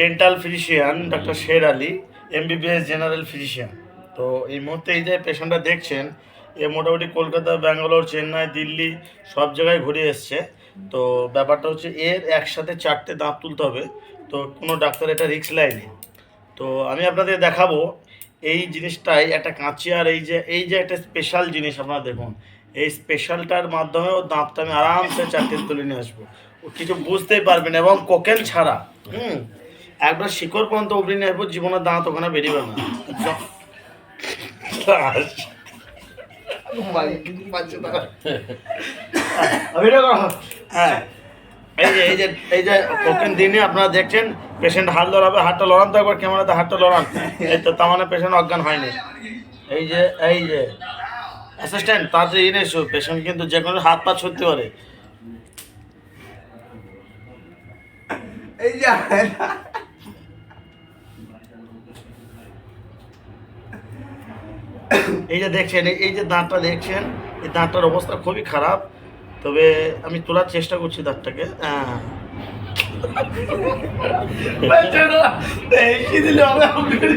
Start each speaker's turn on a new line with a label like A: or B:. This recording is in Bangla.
A: Dental physician doctor Sher Ali MBBS general physician তো এই মুহূর্তে এই যে পেশেন্টটা দেখছেন এ মোটামুটি কলকাতা ব্যাঙ্গালোর চেন্নাই দিল্লি সব জায়গায় ঘুরে এসছে। তো ব্যাপারটা হচ্ছে এর একসাথে চারটে দাঁত তুলতে হবে। তো কোনো ডাক্তার এটা রিক্স লাইনে তো আমি আপনাদের দেখাবো এই জিনিসটাই একটা কাঁচি আর এই যে এই যে একটা স্পেশাল জিনিস আপনারা দেখুন। এই স্পেশালটার মাধ্যমে ও দাঁতটা আমি আরামসে চারটে তুলে নিয়ে আসব। ও কিছু বুঝতেই পারবেন এবং কোকেল ছাড়া হুম। একবার শিকড় পর্যন্ত নিয়ে আসব জীবনের দাঁত ওখানে বেরিয়ে না। হ্যাঁ। এই যে এই যে এই যে দিনে আপনারা দেখছেন পেশেন্ট হাত লড়াবে হাতটা লড়ান তো একবার ক্যামেরাতে হাতটা লড়ান। এই তো তার মানে পেশেন্ট অজ্ঞান হয়নি। এই যে এই যে অ্যাসিস্ট্যান্ট তাড়াতাড়ি এনে এসো পেশেন্ট কিন্তু যে কোনো হাত পা ছুটতে পারে।
B: এই যে
A: এই যে দেখছেন এই- যে দাঁতটা দেখছেন এই দাঁতটার অবস্থা খুবই খারাপ। তবে আমি তোলার চেষ্টা করছি দাঁতটাকে। হ্যাঁ
B: দিলে।